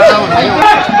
Não, não, não.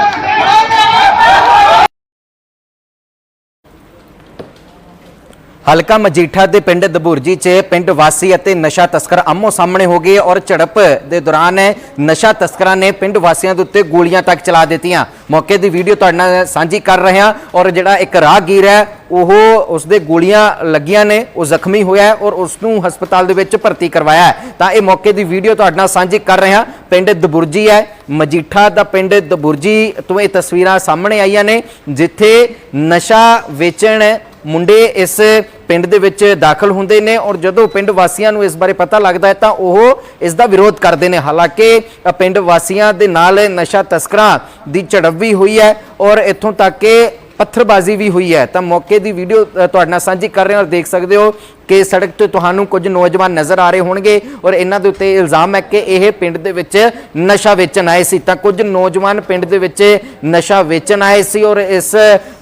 ਹਲਕਾ ਮਜੀਠਾ ਦੇ ਪਿੰਡ ਦਬੁਰਜੀ 'ਚ ਪਿੰਡ ਵਾਸੀ ਅਤੇ ਨਸ਼ਾ ਤਸਕਰ ਆਮੋ ਸਾਹਮਣੇ ਹੋ ਗਏ ਔਰ ਝੜਪ ਦੇ ਦੌਰਾਨ ਨਸ਼ਾ ਤਸਕਰਾਂ ਨੇ ਪਿੰਡ ਵਾਸੀਆਂ ਦੇ ਉੱਤੇ ਗੋਲੀਆਂ ਤੱਕ ਚਲਾ ਦਿੱਤੀਆਂ। ਮੌਕੇ ਦੀ ਵੀਡੀਓ ਤੁਹਾਡੇ ਨਾਲ ਸਾਂਝੀ ਕਰ ਰਹੇ ਹਾਂ ਔਰ ਜਿਹੜਾ ਇੱਕ ਰਾਹਗੀਰ ਹੈ, ਉਹ ਉਸ ਦੇ ਗੋਲੀਆਂ ਲੱਗੀਆਂ ਨੇ, ਉਹ ਜ਼ਖਮੀ ਹੋਇਆ ਔਰ ਉਸ ਨੂੰ ਹਸਪਤਾਲ ਦੇ ਵਿੱਚ ਭਰਤੀ ਕਰਵਾਇਆ ਤਾਂ ਇਹ ਮੌਕੇ ਦੀ ਵੀਡੀਓ ਤੁਹਾਡੇ ਨਾਲ ਸਾਂਝੀ ਕਰ ਰਹੇ ਹਾਂ। ਪਿੰਡ ਦਬੁਰਜੀ ਹੈ, ਮਜੀਠਾ ਦਾ ਪਿੰਡ ਦਬੁਰਜੀ ਤੋਂ ਇਹ ਤਸਵੀਰਾਂ ਸਾਹਮਣੇ ਆਈਆਂ ਨੇ, ਜਿੱਥੇ ਨਸ਼ਾ ਵੇਚਣ ਮੁੰਡੇ ਇਸ ਪਿੰਡ ਦੇ ਵਿੱਚ ਦਾਖਲ ਹੁੰਦੇ ਨੇ ਔਰ ਜਦੋਂ ਪਿੰਡ ਵਾਸੀਆਂ ਨੂੰ ਇਸ ਬਾਰੇ ਪਤਾ ਲੱਗਦਾ ਹੈ ਤਾਂ ਉਹ ਇਸ ਦਾ ਵਿਰੋਧ ਕਰਦੇ ਨੇ। ਹਾਲਾਂਕਿ ਪਿੰਡ ਵਾਸੀਆਂ ਦੇ ਨਾਲ ਨਸ਼ਾ ਤਸਕਰਾਂ ਦੀ ਝੜਪ ਵੀ ਹੋਈ ਹੈ ਔਰ ਇੱਥੋਂ ਤੱਕ ਕਿ ਪੱਥਰਬਾਜ਼ੀ ਵੀ ਹੋਈ ਹੈ। ਤਾਂ ਮੌਕੇ ਦੀ ਵੀਡੀਓ ਤੁਹਾਡੇ ਨਾਲ ਸਾਂਝੀ ਕਰ ਰਹੇ ਹਾਂ ਔਰ ਦੇਖ ਸਕਦੇ ਹੋ ਕਿ ਸੜਕ ਤੇ ਤੁਹਾਨੂੰ ਕੁਝ ਨੌਜਵਾਨ ਨਜ਼ਰ ਆ ਰਹੇ ਹੋਣਗੇ ਔਰ ਇਹਨਾਂ ਦੇ ਉੱਤੇ ਇਲਜ਼ਾਮ ਹੈ ਕਿ ਇਹ ਪਿੰਡ ਦੇ ਵਿੱਚ ਨਸ਼ਾ ਵੇਚਣ ਆਏ ਸੀ। ਤਾਂ ਕੁਝ ਨੌਜਵਾਨ ਪਿੰਡ ਦੇ ਵਿੱਚ ਨਸ਼ਾ ਵੇਚਣ ਆਏ ਸੀ ਔਰ ਇਸ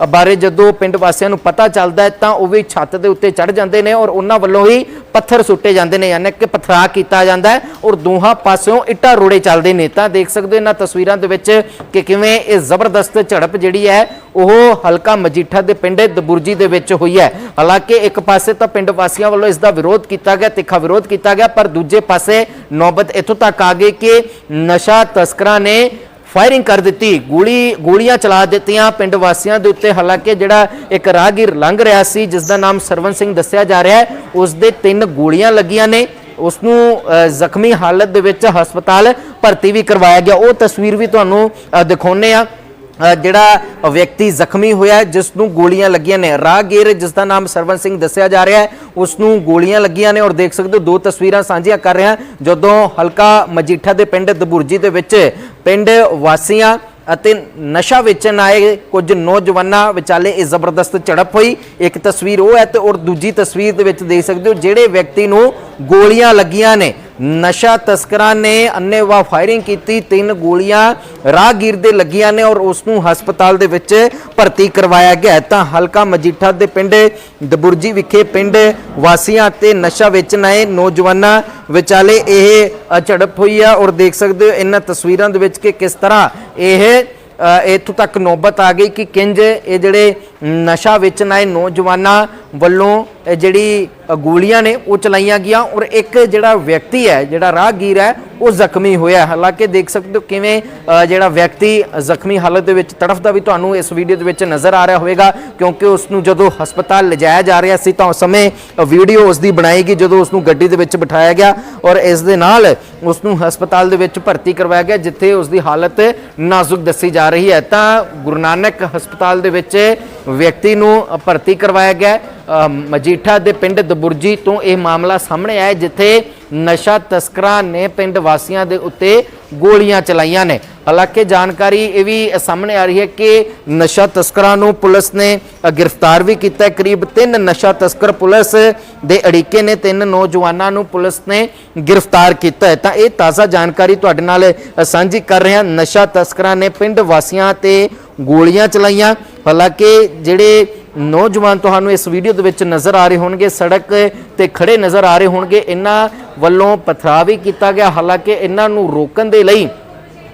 ਬਾਰੇ ਜਦੋਂ ਪਿੰਡ ਵਾਸੀਆਂ ਨੂੰ ਪਤਾ ਚੱਲਦਾ ਹੈ ਤਾਂ ਉਹ ਵੀ ਛੱਤ ਦੇ ਉੱਤੇ ਚੜ ਜਾਂਦੇ ਨੇ ਔਰ ਉਹਨਾਂ ਵੱਲੋਂ ਹੀ ਪੱਥਰ ਸੁੱਟੇ ਜਾਂਦੇ ਨੇ ਯਾਨੀ ਕਿ ਪਥਰਾ ਕੀਤਾ ਜਾਂਦਾ ਹੈ ਔਰ ਦੋਹਾਂ ਪਾਸਿਓਂ ਇੱਟਾਂ ਰੋੜੇ ਚੱਲਦੇ ਨੇ। ਤਾਂ ਦੇਖ ਸਕਦੇ ਹੋ ਇਹਨਾਂ ਤਸਵੀਰਾਂ ਦੇ ਵਿੱਚ ਕਿ ਕਿਵੇਂ ਇਹ ਜ਼ਬਰਦਸਤ ਝੜਪ ਜਿਹੜੀ ਹੈ ਉਹ ਹਲਕਾ ਮਜੀਠਾ ਦੇ ਪਿੰਡ ਦਬੁਰਜੀ ਦੇ ਵਿੱਚ ਹੋਈ ਹੈ। ਹਾਲਾਂਕਿ ਇੱਕ ਪਾਸੇ ਤਾਂ ਪਿੰਡ ਵਾਸੀਆਂ ਵੱਲੋਂ ਇਸ ਦਾ ਵਿਰੋਧ ਕੀਤਾ ਗਿਆ ਤਿੱਖਾ ਵਿਰੋਧ ਕੀਤਾ ਗਿਆ ਪਰ ਦੂਜੇ ਪਾਸੇ ਨੌਬਤ ਇੱਥੋਂ ਤੱਕ ਆ ਗਈ ਕਿ ਨਸ਼ਾ ਤਸਕਰਾਂ ਨੇ ਫਾਇਰਿੰਗ ਕਰ ਦਿੱਤੀ ਗੋਲੀ ਗੋਲੀਆਂ ਚਲਾ ਦਿੱਤੀਆਂ ਪਿੰਡ ਵਾਸੀਆਂ ਦੇ ਉੱਤੇ ਹਾਲਾਂਕਿ ਜਿਹੜਾ ਇੱਕ ਰਾਹਗੀਰ ਲੰਘ ਰਿਹਾ ਸੀ ਜਿਸ ਦਾ ਨਾਮ ਸਰਵਨ ਸਿੰਘ ਦੱਸਿਆ ਜਾ ਰਿਹਾ ਹੈ ਉਸ ਦੇ ਤਿੰਨ ਗੋਲੀਆਂ ਲੱਗੀਆਂ ਨੇ ਉਸ ਨੂੰ ਜ਼ਖਮੀ ਹਾਲਤ ਦੇ ਵਿੱਚ ਹਸਪਤਾਲ ਭਰਤੀ ਵੀ ਕਰਵਾਇਆ ਗਿਆ। ਉਹ ਤਸਵੀਰ ਵੀ ਤੁਹਾਨੂੰ ਅ, ਦਿਖਾਉਂਦੇ ਆ ਜਿਹੜਾ ਵਿਅਕਤੀ ਜ਼ਖਮੀ ਹੋਇਆ ਹੈ, ਜਿਸ ਨੂੰ ਗੋਲੀਆਂ ਲੱਗੀਆਂ ਨੇ। ਰਾਹਗੀਰ ਜਿਸ ਦਾ ਨਾਮ ਸਰਵਨ ਸਿੰਘ ਦੱਸਿਆ ਜਾ ਰਿਹਾ ਹੈ ਉਸ ਨੂੰ ਗੋਲੀਆਂ ਲੱਗੀਆਂ ਨੇ ਔਰ ਦੇਖ ਸਕਦੇ ਹੋ ਦੋ ਤਸਵੀਰਾਂ ਸਾਂਝੀਆਂ ਕਰ ਰਿਹਾ ਜਦੋਂ ਹਲਕਾ ਮਜੀਠਾ ਦੇ ਪਿੰਡ ਦਬੁਰਜੀ ਦੇ ਵਿੱਚ ਪਿੰਡ ਵਾਸੀਆਂ ਅਤੇ ਨਸ਼ਾ ਵੇਚਣ ਆਏ ਕੁਝ ਨੌਜਵਾਨਾਂ ਵਿਚਾਲੇ ਇਹ ਜ਼ਬਰਦਸਤ ਝੜਪ ਹੋਈ। ਇੱਕ ਤਸਵੀਰ ਉਹ ਹੈ ਤੇ ਔਰ ਦੂਜੀ ਤਸਵੀਰ ਦੇ ਵਿੱਚ ਦੇਖ ਸਕਦੇ ਹੋ ਜਿਹੜੇ ਵਿਅਕਤੀ ਨੂੰ ਗੋਲੀਆਂ ਲੱਗੀਆਂ ਨੇ। ਨਸ਼ਾ ਤਸਕਰਾਂ ਨੇ ਅੰਨੇਵਾਹ ਫਾਇਰਿੰਗ ਕੀਤੀ, ਤਿੰਨ ਗੋਲੀਆਂ ਰਾਹਗੀਰ ਦੇ ਲੱਗੀਆਂ ਨੇ ਔਰ ਉਸ ਨੂੰ ਹਸਪਤਾਲ ਦੇ ਵਿੱਚ ਭਰਤੀ ਕਰਵਾਇਆ ਗਿਆ ਤਾਂ ਹਲਕਾ ਮਜੀਠਾ ਦੇ ਪਿੰਡ ਦਬੁਰਜੀ ਵਿਖੇ ਪਿੰਡ ਵਾਸੀਆਂ ਤੇ ਨਸ਼ਾ ਵੇਚਣ ਆਏ ਨੌਜਵਾਨਾਂ ਵਿਚਾਲੇ ਇਹ ਝੜਪ ਹੋਈ ਆ ਔਰ ਦੇਖ ਸਕਦੇ ਹੋ ਇਹਨਾਂ ਤਸਵੀਰਾਂ ਦੇ ਵਿੱਚ ਕਿ ਕਿਸ ਤਰ੍ਹਾਂ ਇਹ ਇੱਥੋਂ ਤੱਕ ਨੌਬਤ ਆ ਗਈ ਕਿ ਕਿੰਜ ਇਹ ਜਿਹੜੇ ਨਸ਼ਾ ਵੇਚਣ ਆਏ ਨੌਜਵਾਨਾਂ ਵੱਲੋਂ ਜਿਹੜੀ ਗੋਲੀਆਂ ਨੇ ਉਹ ਚਲਾਈਆਂ ਗਈਆਂ ਔਰ ਇੱਕ ਜਿਹੜਾ ਵਿਅਕਤੀ ਹੈ, ਜਿਹੜਾ ਰਾਹਗੀਰ ਹੈ, ਉਹ ਜ਼ਖਮੀ ਹੋਇਆ ਹਾਲਾਂਕਿ ਦੇਖ ਸਕਦੇ ਹੋ ਕਿਵੇਂ ਜਿਹੜਾ ਵਿਅਕਤੀ ਜ਼ਖਮੀ ਹਾਲਤ ਦੇ ਵਿੱਚ ਤੜਫਦਾ ਵੀ ਤੁਹਾਨੂੰ ਇਸ ਵੀਡੀਓ ਦੇ ਵਿੱਚ ਨਜ਼ਰ ਆ ਰਿਹਾ ਹੋਵੇਗਾ, ਕਿਉਂਕਿ ਉਸ ਨੂੰ ਜਦੋਂ ਹਸਪਤਾਲ ਲਿਜਾਇਆ ਜਾ ਰਿਹਾ ਸੀ ਤਾਂ ਉਸ ਸਮੇਂ ਵੀਡੀਓ ਉਸ ਦੀ ਬਣਾਈ ਗਈ ਜਦੋਂ ਉਸ ਨੂੰ ਗੱਡੀ ਦੇ ਵਿੱਚ ਬਿਠਾਇਆ ਗਿਆ ਔਰ ਇਸ ਦੇ ਨਾਲ ਉਸ ਨੂੰ ਹਸਪਤਾਲ ਦੇ ਵਿੱਚ ਭਰਤੀ ਕਰਵਾਇਆ ਗਿਆ, ਜਿੱਥੇ ਉਸ ਦੀ ਹਾਲਤ ਨਾਜ਼ੁਕ ਦੱਸੀ ਜਾ ਰਹੀ ਹੈ। ਤਾਂ ਗੁਰੂ ਨਾਨਕ ਹਸਪਤਾਲ ਦੇ ਵਿੱਚ ਵਿਅਕਤੀ ਨੂੰ ਭਰਤੀ ਕਰਵਾਇਆ ਗਿਆ ਮਜੀਠਾ ਦੇ ਪਿੰਡ ਦਬੁਰਜੀ ਤੋਂ ਇਹ ਮਾਮਲਾ ਸਾਹਮਣੇ ਆਇਆ ਜਿੱਥੇ ਨਸ਼ਾ ਤਸਕਰਾਂ ਨੇ ਪਿੰਡ ਵਾਸੀਆਂ ਦੇ ਉੱਤੇ ਗੋਲੀਆਂ ਚਲਾਈਆਂ ਨੇ। ਹਾਲਾਂਕਿ ਜਾਣਕਾਰੀ ਇਹ ਵੀ ਸਾਹਮਣੇ ਆ ਰਹੀ ਹੈ ਕਿ ਨਸ਼ਾ ਤਸਕਰਾਂ ਨੂੰ ਪੁਲਿਸ ਨੇ ਗ੍ਰਿਫਤਾਰ ਵੀ ਕੀਤਾ ਕਰੀਬ ਤਿੰਨ ਨਸ਼ਾ ਤਸਕਰ ਪੁਲਿਸ ਦੇ ਅੜਿੱਕੇ ਨੇ, ਤਿੰਨ ਨੌਜਵਾਨਾਂ ਨੂੰ ਪੁਲਿਸ ਨੇ ਗ੍ਰਿਫਤਾਰ ਕੀਤਾ ਹੈ। ਤਾਂ ਇਹ ਤਾਜ਼ਾ ਜਾਣਕਾਰੀ ਤੁਹਾਡੇ ਨਾਲ ਸਾਂਝੀ ਕਰ ਰਹੇ ਹਾਂ। ਨਸ਼ਾ ਤਸਕਰਾਂ ਨੇ ਪਿੰਡ ਵਾਸੀਆਂ ਤੇ ਗੋਲੀਆਂ ਚਲਾਈਆਂ। ਹਾਲਾਂਕਿ ਜਿਹੜੇ ਨੌਜਵਾਨ ਤੁਹਾਨੂੰ ਇਸ ਵੀਡੀਓ ਦੇ ਵਿੱਚ ਨਜ਼ਰ ਆ ਰਹੇ ਹੋਣਗੇ, ਸੜਕ ਤੇ ਖੜੇ ਨਜ਼ਰ ਆ ਰਹੇ ਹੋਣਗੇ। ਇਹਨਾਂ ਵੱਲੋਂ ਪਥਰਾਅ ਵੀ ਕੀਤਾ ਗਿਆ, ਹਾਲਾਂਕਿ ਇਹਨਾਂ ਨੂੰ ਰੋਕਣ ਦੇ ਲਈ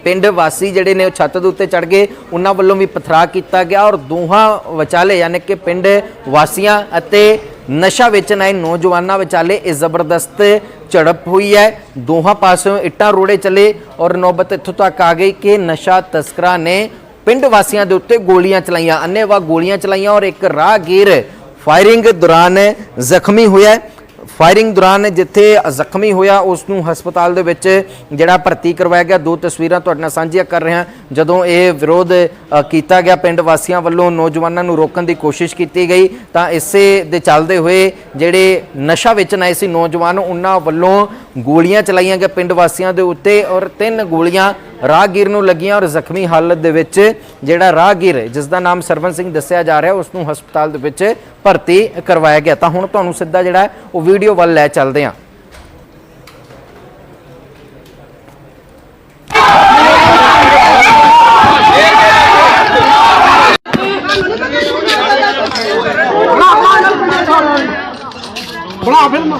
ਪਿੰਡ ਵਾਸੀ ਜਿਹੜੇ ਨੇ ਉਹ ਛੱਤ ਦੇ ਉੱਤੇ ਚੜ ਗਏ, ਉਹਨਾਂ ਵੱਲੋਂ ਵੀ ਪਥਰਾ ਕੀਤਾ ਗਿਆ ਔਰ ਦੋਹਾਂ ਵਿਚਾਲੇ ਯਾਨੀ ਕਿ ਪਿੰਡ ਵਾਸੀਆਂ ਅਤੇ ਨਸ਼ਾ ਵੇਚਣ ਆਏ ਨੌਜਵਾਨਾਂ ਵਿਚਾਲੇ ਇਹ ਜ਼ਬਰਦਸਤ ਝੜਪ ਹੋਈ ਹੈ। ਦੋਹਾਂ ਪਾਸਿਓਂ ਇੱਟਾਂ ਰੋੜੇ ਚਲੇ ਔਰ ਨੌਬਤ ਇੱਥੋਂ ਤੱਕ ਆ ਗਈ ਕਿ ਨਸ਼ਾ ਤਸਕਰਾਂ ਨੇ ਪਿੰਡ ਵਾਸੀਆਂ ਦੇ ਉੱਤੇ ਗੋਲੀਆਂ ਚਲਾਈਆਂ ਅੰਨੇਵਾਹ ਗੋਲੀਆਂ ਚਲਾਈਆਂ ਔਰ ਇੱਕ ਰਾਹਗੀਰ ਫਾਇਰਿੰਗ ਦੌਰਾਨ ਜ਼ਖਮੀ ਹੋਇਆ ਫਾਇਰਿੰਗ ਦੌਰਾਨ ਜਿੱਥੇ ਜ਼ਖਮੀ ਹੋਇਆ ਉਸ ਨੂੰ ਹਸਪਤਾਲ ਦੇ ਵਿੱਚ ਜਿਹੜਾ ਭਰਤੀ ਕਰਵਾਇਆ ਗਿਆ। ਦੋ ਤਸਵੀਰਾਂ ਤੁਹਾਡੇ ਨਾਲ ਸਾਂਝੀਆਂ ਕਰ ਰਿਹਾ ਜਦੋਂ ਇਹ ਵਿਰੋਧ ਕੀਤਾ ਗਿਆ ਪਿੰਡ ਵਾਸੀਆਂ ਵੱਲੋਂ, ਨੌਜਵਾਨਾਂ ਨੂੰ ਰੋਕਣ ਦੀ ਕੋਸ਼ਿਸ਼ ਕੀਤੀ ਗਈ, ਤਾਂ ਇਸੇ ਦੇ ਚੱਲਦੇ ਹੋਏ ਜਿਹੜੇ ਨਸ਼ਾ ਵੇਚਣ ਆਏ ਸੀ ਨੌਜਵਾਨ, ਉਹਨਾਂ ਵੱਲੋਂ ਗੋਲੀਆਂ ਚਲਾਈਆਂ ਗਈਆਂ ਪਿੰਡ ਵਾਸੀਆਂ ਦੇ ਉੱਤੇ ਔਰ ਤਿੰਨ ਗੋਲੀਆਂ ਰਾਹਗੀਰ ਨੂੰ ਲੱਗੀਆਂ ਔਰ ਜ਼ਖਮੀ ਹਾਲਤ ਦੇ ਵਿੱਚ ਜਿਹੜਾ ਰਾਹਗੀਰ ਜਿਸ ਦਾ ਨਾਮ ਸਰਵਨ ਸਿੰਘ ਦੱਸਿਆ ਜਾ ਰਿਹਾ ਉਸ ਨੂੰ ਹਸਪਤਾਲ ਦੇ ਵਿੱਚ ਭਰਤੀ ਕਰਵਾਇਆ ਗਿਆ। ਤਾਂ ਹੁਣ ਤੁਹਾਨੂੰ ਸਿੱਧਾ ਜਿਹੜਾ ਉਹ ਵੀਡੀਓ ਵੱਲ ਲੈ ਚੱਲਦੇ ਹਾਂ। ਬਣਾ ਫਿਲਮ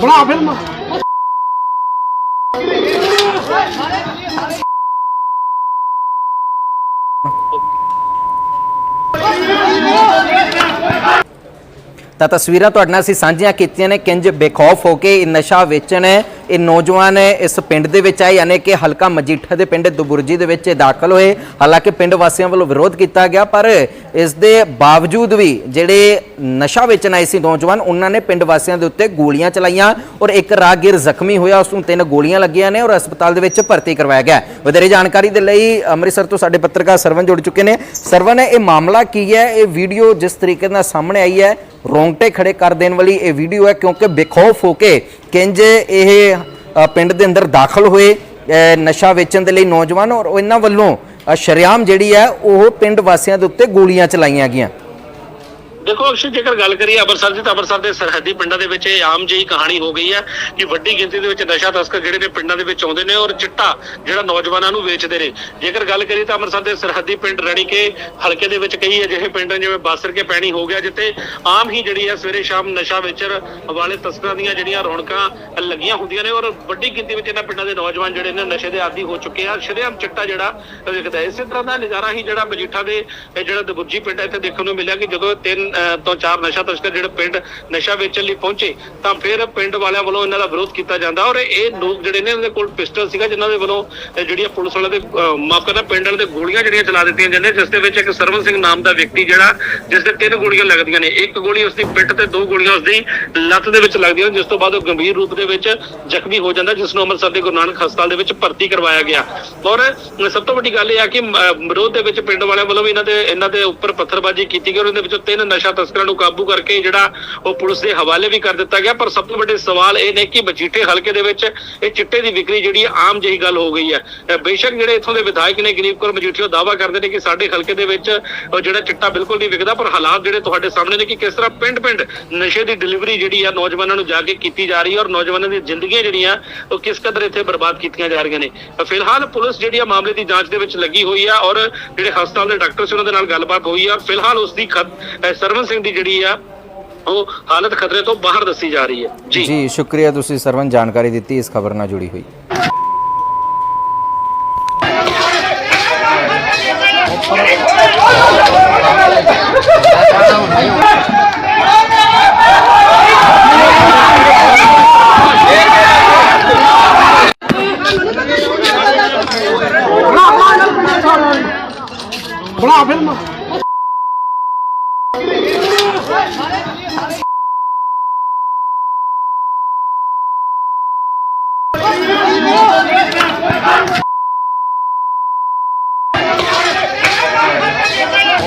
ਬਣਾ ਫਿਲਮ ਤਾਂ ਤਸਵੀਰਾਂ ਤੁਹਾਡੇ ਨਾਲ ਅਸੀਂ ਸਾਂਝੀਆਂ ਕੀਤੀਆਂ ਨੇ, ਕਿੰਜ ਬੇਖੌਫ ਹੋ ਕੇ ਇਹ ਨਸ਼ਾ ਵੇਚਣ ਇਹ ਨੌਜਵਾਨ ਇਸ ਪਿੰਡ ਦੇ ਵਿੱਚ ਆਏ, ਯਾਨੀ ਕਿ ਹਲਕਾ ਮਜੀਠਾ ਦੇ ਪਿੰਡ ਦੁਬੁਰਜੀ ਦੇ ਵਿੱਚ ਇਹ ਦਾਖਲ ਹੋਏ। ਹਾਲਾਂਕਿ ਪਿੰਡ ਵਾਸੀਆਂ ਵੱਲੋਂ ਵਿਰੋਧ ਕੀਤਾ ਗਿਆ, ਪਰ ਇਸ ਦੇ ਬਾਵਜੂਦ ਵੀ ਜਿਹੜੇ ਨਸ਼ਾ ਵੇਚਣ ਆਏ ਸੀ ਨੌਜਵਾਨ, ਉਹਨਾਂ ਨੇ ਪਿੰਡ ਵਾਸੀਆਂ ਦੇ ਉੱਤੇ ਗੋਲੀਆਂ ਚਲਾਈਆਂ ਔਰ ਇੱਕ ਰਾਹਗੀਰ ਜ਼ਖਮੀ ਹੋਇਆ, ਉਸ ਨੂੰ ਤਿੰਨ ਗੋਲੀਆਂ ਲੱਗੀਆਂ ਨੇ ਔਰ ਹਸਪਤਾਲ ਦੇ ਵਿੱਚ ਭਰਤੀ ਕਰਵਾਇਆ ਗਿਆ। ਵਧੇਰੇ ਜਾਣਕਾਰੀ ਦੇ ਲਈ ਅੰਮ੍ਰਿਤਸਰ ਤੋਂ ਸਾਡੇ ਪੱਤਰਕਾਰ ਸਰਵਨ ਜੁੜ ਚੁੱਕੇ ਨੇ। ਸਰਵਨ, ਇਹ ਮਾਮਲਾ ਕੀ ਹੈ? ਇਹ ਵੀਡੀਓ ਜਿਸ ਤਰੀਕੇ ਨਾਲ ਸਾਹਮਣੇ ਆਈ ਹੈ, ਰੋਂਗਟੇ ਖੜੇ ਕਰ ਦੇਣ ਵਾਲੀ ਇਹ ਵੀਡੀਓ ਹੈ, ਕਿਉਂਕਿ ਬੇਖੌਫ ਹੋ ਕੇ ਕਿੰਜ ਇਹ ਪਿੰਡ ਦੇ ਅੰਦਰ ਦਾਖਲ ਹੋਏ ਨਸ਼ਾ ਵੇਚਣ ਦੇ ਲਈ ਨੌਜਵਾਨ ਔਰ ਇਹਨਾਂ ਵੱਲੋਂ ਅ, ਸ਼ਰੇਆਮ ਜਿਹੜੀ ਹੈ ਉਹ ਪਿੰਡ ਵਾਸੀਆਂ ਦੇ ਉੱਤੇ ਗੋਲੀਆਂ ਚਲਾਈਆਂ ਗਈਆਂ। ਦੇਖੋ ਅਕਸ਼ਰ ਜੇਕਰ ਗੱਲ ਕਰੀਏ ਅੰਮ੍ਰਿਤਸਰ ਦੀ, ਤਾਂ ਅੰਮ੍ਰਿਤਸਰ ਦੇ ਸਰਹੱਦੀ ਪਿੰਡਾਂ ਦੇ ਵਿੱਚ ਇਹ ਆਮ ਜਿਹੀ ਕਹਾਣੀ ਹੋ ਗਈ ਹੈ ਕਿ ਵੱਡੀ ਗਿਣਤੀ ਦੇ ਵਿੱਚ ਨਸ਼ਾ ਤਸਕਰ ਜਿਹੜੇ ਨੇ ਪਿੰਡਾਂ ਦੇ ਵਿੱਚ ਆਉਂਦੇ ਨੇ ਔਰ ਚਿੱਟਾ ਜਿਹੜਾ ਨੌਜਵਾਨਾਂ ਨੂੰ ਵੇਚਦੇ ਨੇ। ਜੇਕਰ ਗੱਲ ਕਰੀਏ ਤਾਂ ਅੰਮ੍ਰਿਤਸਰ ਦੇ ਸਰਹੱਦੀ ਪਿੰਡ ਰਣੀਕੇ ਹਲਕੇ ਦੇ ਵਿੱਚ ਕਈ ਅਜਿਹੇ ਪਿੰਡ ਨੇ ਜਿਵੇਂ ਬਾਸਰ ਕੇ ਪੈਣੀ ਹੋ ਗਿਆ, ਜਿੱਥੇ ਆਮ ਹੀ ਜਿਹੜੀ ਹੈ ਸਵੇਰੇ ਸ਼ਾਮ ਨਸ਼ਾ ਵੇਚਣ ਵਾਲੇ ਤਸਕਰਾਂ ਦੀਆਂ ਜਿਹੜੀਆਂ ਰੌਣਕਾਂ ਲੱਗੀਆਂ ਹੁੰਦੀਆਂ ਨੇ ਔਰ ਵੱਡੀ ਗਿਣਤੀ ਵਿੱਚ ਇਹਨਾਂ ਪਿੰਡਾਂ ਦੇ ਨੌਜਵਾਨ ਜਿਹੜੇ ਨੇ ਨਸ਼ੇ ਦੇ ਆਦੀ ਹੋ ਚੁੱਕੇ ਆ। ਸ਼ਰੇਆਮ ਚਿੱਟਾ ਜਿਹੜਾ ਵਿਕਦਾ ਇਸੇ ਤਰ੍ਹਾਂ ਦਾ ਨਜ਼ਾਰਾ ਹੀ ਜਿਹੜਾ ਮਜੀਠਾ ਦੇ ਜਿਹੜਾ ਦਬੁਰਜੀ ਪਿੰਡ ਹੈ, ਇੱਥੇ ਦੇਖਣ ਨੂੰ ਮਿਲਿਆ ਕਿ ਜਦੋਂ ਤਿੰਨ ਤੋਂ ਚਾਰ ਨਸ਼ਾ ਤਸਕਰ ਜਿਹੜੇ ਪਿੰਡ ਨਸ਼ਾ ਵੇਚਣ ਲਈ ਪਹੁੰਚੇ, ਤਾਂ ਫਿਰ ਪਿੰਡ ਵਾਲਿਆਂ ਵੱਲੋਂ ਇਹਨਾਂ ਦਾ ਵਿਰੋਧ ਕੀਤਾ ਜਾਂਦਾ ਔਰ ਇਹ ਲੋਕ ਜਿਹੜੇ ਨੇ ਇਹਨਾਂ ਦੇ ਕੋਲ ਪਿਸਟਲ ਸੀਗਾ, ਜਿਨ੍ਹਾਂ ਦੇ ਵੱਲੋਂ ਜਿਹੜੀਆਂ ਪੁਲਿਸ ਵਾਲਿਆਂ ਦੇ ਮਾਫ਼ ਕਰਨਾ, ਪਿੰਡ ਵਾਲੇ ਦੇ ਗੋਲੀਆਂ ਜਿਹੜੀਆਂ ਚਲਾ ਦਿੱਤੀਆਂ ਜਾਂਦੀਆਂ, ਜਿਸ ਦੇ ਵਿੱਚ ਇੱਕ ਸਰਵਨ ਸਿੰਘ ਨਾਮ ਦਾ ਵਿਅਕਤੀ ਜਿਹੜਾ, ਜਿਸ ਦੇ ਤਿੰਨ ਗੋਲੀਆਂ ਲੱਗਦੀਆਂ ਨੇ। ਇੱਕ ਗੋਲੀ ਉਸਦੀ ਪਿੱਠ ਤੇ, ਦੋ ਗੋਲੀਆਂ ਉਸਦੀ ਲੱਤ ਦੇ ਵਿੱਚ ਲੱਗਦੀਆਂ ਜਿਸ ਤੋਂ ਬਾਅਦ ਉਹ ਗੰਭੀਰ ਰੂਪ ਦੇ ਵਿੱਚ ਜ਼ਖਮੀ ਹੋ ਜਾਂਦਾ, ਜਿਸ ਨੂੰ ਅੰਮ੍ਰਿਤਸਰ ਦੇ ਗੁਰੂ ਨਾਨਕ ਹਸਪਤਾਲ ਦੇ ਵਿੱਚ ਭਰਤੀ ਕਰਵਾਇਆ ਗਿਆ। ਔਰ ਸਭ ਤੋਂ ਵੱਡੀ ਗੱਲ ਇਹ ਆ ਕਿ ਵਿਰੋਧ ਦੇ ਵਿੱਚ ਪਿੰਡ ਵਾਲਿਆਂ ਵੱਲੋਂ ਵੀ ਇਹਨਾਂ ਦੇ ਇਹਨਾਂ ਦੇ ਉੱਪਰ ਪੱਥਰਬਾਜ਼ੀ ਕੀਤੀ ਗਈ ਔਰ ਇਹਨਾਂ ਵਿੱਚੋਂ ਤਿੰਨ ਨਸ਼ਾ ਤਸਕਰਾਂ ਨੂੰ ਕਾਬੂ ਕਰਕੇ ਜਿਹੜਾ ਉਹ ਪੁਲਿਸ ਦੇ ਹਵਾਲੇ ਵੀ ਕਰ ਦਿੱਤਾ ਗਿਆ। ਪਰ ਸਭ ਤੋਂ ਵੱਡੇ ਸਵਾਲ ਇਹ ਨੇ ਕਿ ਮਜੀਠੇ ਹਲਕੇ ਦੇ ਵਿੱਚ ਇਹ ਚਿੱਟੇ ਦੀ ਵਿਕਰੀ ਜਿਹੜੀ ਆਮ ਜਿਹੀ ਗੱਲ ਹੋ ਗਈ ਹੈ। ਬੇਸ਼ੱਕ ਜਿਹੜੇ ਇੱਥੋਂ ਦੇ ਵਿਧਾਇਕ ਨੇ, ਗਰੀਬ ਕੌਰ ਮਜੀਠੀਓ ਦਾਵਾ ਕਰਦੇ ਨੇ ਕਿ ਸਾਡੇ ਹਲਕੇ ਦੇ ਵਿੱਚ ਜਿਹੜਾ ਚਿੱਟਾ ਬਿਲਕੁਲ ਨਹੀਂ ਵਿਕਦਾ, ਪਰ ਹਾਲਾਤ ਜਿਹੜੇ ਤੁਹਾਡੇ ਸਾਹਮਣੇ ਨੇ ਕਿ ਕਿਸ ਤਰ੍ਹਾਂ ਪਿੰਡ-ਪਿੰਡ ਨਸ਼ੇ ਦੀ ਡਿਲੀਵਰੀ ਜਿਹੜੀ ਆ ਨੌਜਵਾਨਾਂ ਨੂੰ ਜਾ ਕੇ ਕੀਤੀ ਜਾ ਰਹੀ ਹੈ ਔਰ ਨੌਜਵਾਨਾਂ ਦੀਆਂ ਜ਼ਿੰਦਗੀਆਂ ਜਿਹੜੀਆਂ, ਉਹ ਕਿਸ ਕਦਰ ਇੱਥੇ ਬਰਬਾਦ ਕੀਤੀਆਂ ਜਾ ਰਹੀਆਂ ਨੇ। ਫਿਲਹਾਲ ਪੁਲਿਸ ਜਿਹੜੀ ਆ, ਮਾਮਲੇ ਦੀ ਜਾਂਚ ਦੇ ਵਿੱਚ ਲੱਗੀ ਹੋਈ ਆ ਔਰ ਜਿਹੜੇ ਹਸਪਤਾਲ ਦੇ ਡਾਕਟਰ ਸੀ, ਉਹਨਾਂ ਦੇ ਨਾਲ ਗੱਲਬਾਤ ਹੋਈ ਆ ਫਿਲਹਾਲ ਉਸ ਦੀ ਖਤ- ਸਰਵਨ ਸਿੰਘ ਦੀ ਜਿਹੜੀ ਆ ਉਹ ਹਾਲਤ ਖਤਰੇ ਤੋਂ ਬਾਹਰ ਦੱਸੀ ਜਾ ਰਹੀ ਹੈ। ਜੀ। ਜੀ ਸ਼ੁਕਰੀਆ ਤੁਸੀਂ ਸਰਵਨ ਜਾਣਕਾਰੀ ਦਿੱਤੀ ਇਸ ਖਬਰ ਨਾਲ ਜੁੜੀ ਹੋਈ। ਬਣਾ ਫਿਲਮ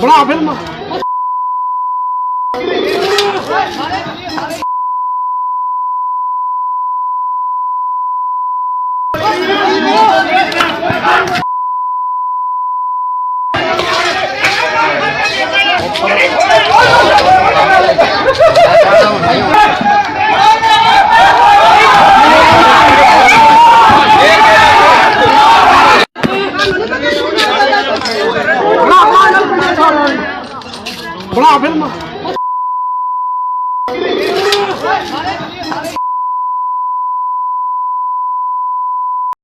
ਬਣਾ ਫਿਲਮ।